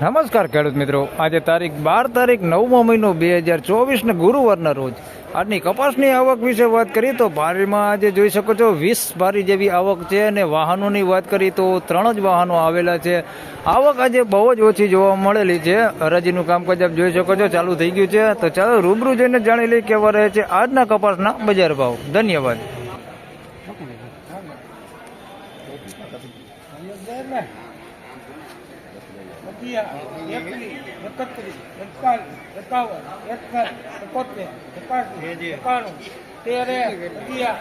નમસ્કાર ખેડૂત મિત્રો. આજે તારીખ બાર તારીખ નવમો મહિનો બે હજાર ચોવીસને ગુરુવારના રોજ. આજની કપાસની આવક વિશે વાત કરીએ તો ભારીમાં આજે જોઈ શકો છો વીસ ભારી જેવી આવક છે અને વાહનોની વાત કરીએ તો ત્રણ જ વાહનો આવેલા છે. આવક આજે બહુ જ ઓછી જોવા મળેલી છે. હરાજીનું કામકાજ આપ જોઈ શકો છો, ચાલુ થઈ ગયું છે. તો ચાલો રૂબરૂ જઈને જાણી લઈએ કેવા રહે છે આજના કપાસના બજાર ભાવ. ધન્યવાદ. એકવીસ એકત્રીસ એકતાલીસ એકાવન એકસઠ એકોતેર એકાસી એકાણું તેર અગિયાર.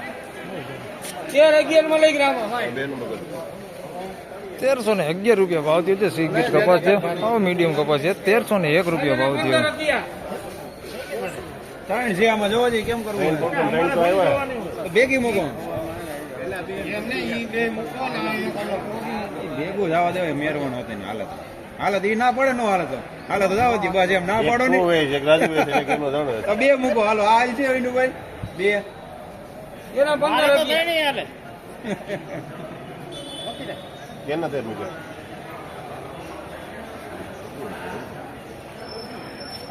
તેર અગિયારમાં લઈ ગયા તેરસો ને અગિયાર રૂપિયા ભાવ થયો છે સી ગીટ કપાસ છે? હવે મીડિયમ કપાસ છે. તેરસો ને એક રૂપિયા ભાવ થયો. ત્રણ છે આમાં જોવા જઈએ કેમ કરવું ભેગી મૂકો. ભેગું જવા દેવાય મેરવાનું હતું હાલત. હાલત ઈ ના પડે નો હાલત હાલત જવા દે બસ એમ ના પાડો ને. તો બે મૂકો. હાલો આ છે એનું ભાઈ બે. એના પંદર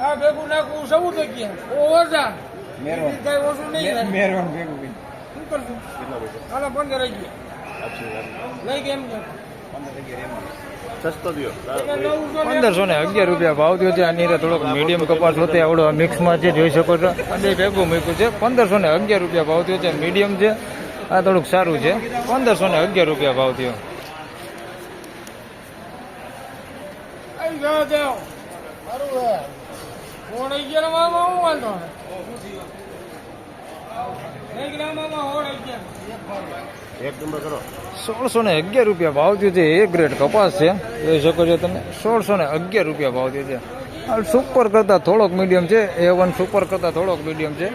આ ભેગું નાખવું સૌ થઈ ગયા ઓછા મેરવાનું કઈ ઓછું નહીં મેરવાનું ભેગું કરી. શું કરશું? હાલો પંદર ગયા લઈ કેમ પંદરસો ને અગિયાર રૂપિયા ભાવ થયો છે. આની અંદર થોડોક મીડિયમ કપાસ હોતે. આવડો મિક્સમાં છે જોઈ શકો છો. અને ભેગું મૂક્યું છે. પંદરસો ને અગિયાર રૂપિયા ભાવ થયો છે. મીડિયમ છે. આ થોડુંક સારું છે. પંદરસો ને અગિયાર રૂપિયા ભાવ થયો. ગયા સોળસો ને અગિયાર રૂપિયા ભાવ થયો છે. એ ગ્રેડ કપાસ છે. જોઈ શકો છો તમે. સોળસો ને અગિયાર રૂપિયા ભાવ થયો છે. હાલ સુપર કરતાં થોડોક મીડિયમ છે. એ વન સુપર કરતાં થોડોક મીડિયમ છે.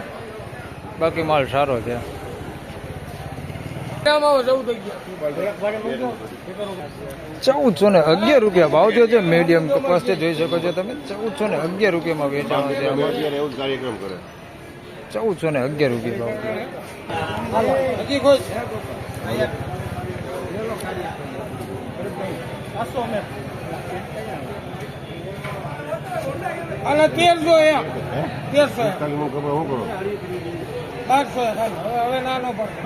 બાકી માલ સારો છે. ચૌદસો ને અગિયાર રૂપિયા ભાવ થયો છે. મીડિયમ કપાસ છે. જોઈ શકો છો તમે. ચૌદસો ને અગિયાર રૂપિયામાં વેચાણો છે. આમાં. ચૌદસો ને અગિયાર રૂપિયા ભાવ અને તેરસો એમ. તેરસો બારસો એ ખાલી. હવે હવે નાનો પડે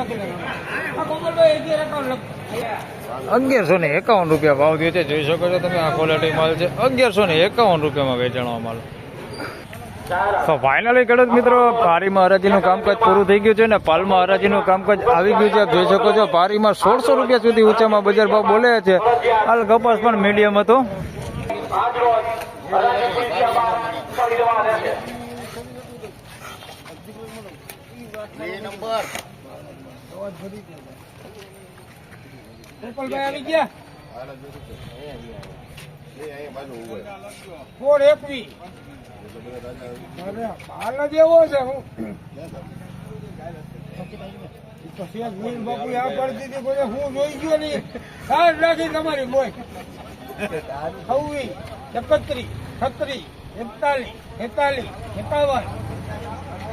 લખી દેવાનું. આ અગિયાર એકાઉન્ટ લખ અગિયારસો ને એકાવન રૂપિયા ભાવ થયો છે. જોઈ શકો છો તમે, આ ક્વોલિટી માલ છે. અગિયારસો ને એકાવન રૂપિયામાં વેચાણવા માલ. તો ફાઇનલી ખેડૂત મિત્રો પારીમાં હરાજીનું કામકાજ પૂરું થઈ ગયું છે ને પાલમાં હરાજીનું કામકાજ આવી ગયું છે. આપ જોઈ શકો છો, પારીમાં સોળસો રૂપિયા સુધી ઊંચામાં બજાર ભાવ બોલે છે. હાલ કપાસ પણ મીડિયમ હતો. ગોપાલભાઈ આવી ગયા? ફોર હું. જોઈ ગયો નહીં. સાઠ રાખી તમારી બોય છવ્વીસ, એકત્રીસ, છત્રીસ, એકતાલીસ એકતાલીસ એકાવન,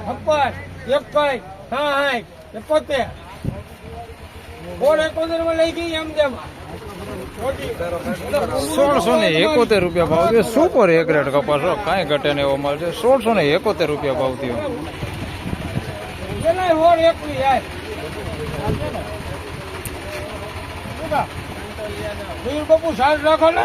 છપ્પન એકાઈ સાહીઠ, એકોતેર. ફોર એકોતેરમાં લઈ ગઈ એમ જેમ સોળસો ને એકોતેર રૂપિયા ભાવ થયો. સુપર એક રેટ કપાસ કાંઈ ઘટે ને એવો માલ છે. સોળસો ને એકોતેર રૂપિયા ભાવ થયો. બાપુ સાજ રાખો ને.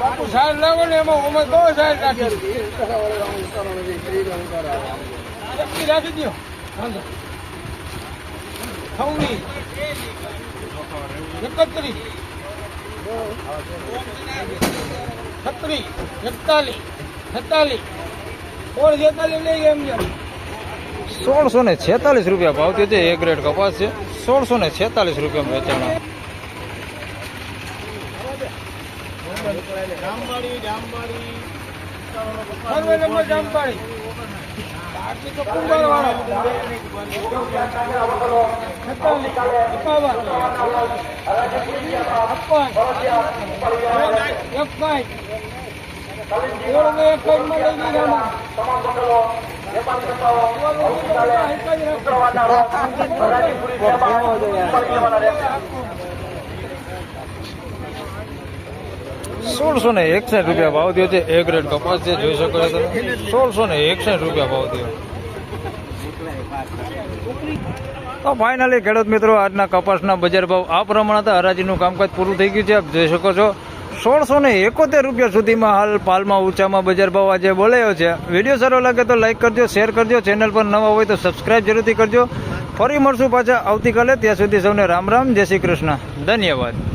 બાપુ સાજ રાખો ને એમાં અમે તો સાજ રાખી એકવી રાખી દો વાંધો. છવ્વીસ એકત્રીસ. છત્રીસ. એકતાલીસ. છેતાલીસ. સોળ છેતાલીસ લઈ ગયા એમ છે સોળસો ને છેતાલીસ રૂપિયા ભાવ થયો છે. એક ગ્રેડ કપાસ છે. સોળસો ને છેતાલીસ રૂપિયામાં વેચાણો જામવાડી નંબર જામપાડી બાકી તો કુંભાર વાળો છેતાલીસ એકાવન છપ્પન એકાઈ ઓળવે એક જ માં લઈ લીધા સોળસો ને એકસઠ રૂપિયા ભાવ થયો છે. એ ગ્રેડ કપાસ છે, જોઈ શકો છો તમે. સોળસો ને એકસઠ રૂપિયા ભાવ થયો. તો ફાઇનલી ખેડૂત મિત્રો, આજના કપાસના બજાર ભાવ આ પ્રમાણે હતા. હરાજીનું કામકાજ પૂરું થઈ ગયું છે. આપ જોઈ શકો છો. સોળસો ને એકોતેર રૂપિયા સુધીમાં હાલ પાલમાં ઊંચામાં બજાર ભાવ આજે બોલાયો છે. વીડિયો સારો લાગે તો લાઇક કરજો શેર કરજો. ચેનલ પર નવા હોય તો સબસ્ક્રાઇબ જરૂરથી કરજો. ફરી મળશું પાછા આવતીકાલે. ત્યાં સુધી સૌને રામ રામ. જય શ્રી કૃષ્ણ. ધન્યવાદ.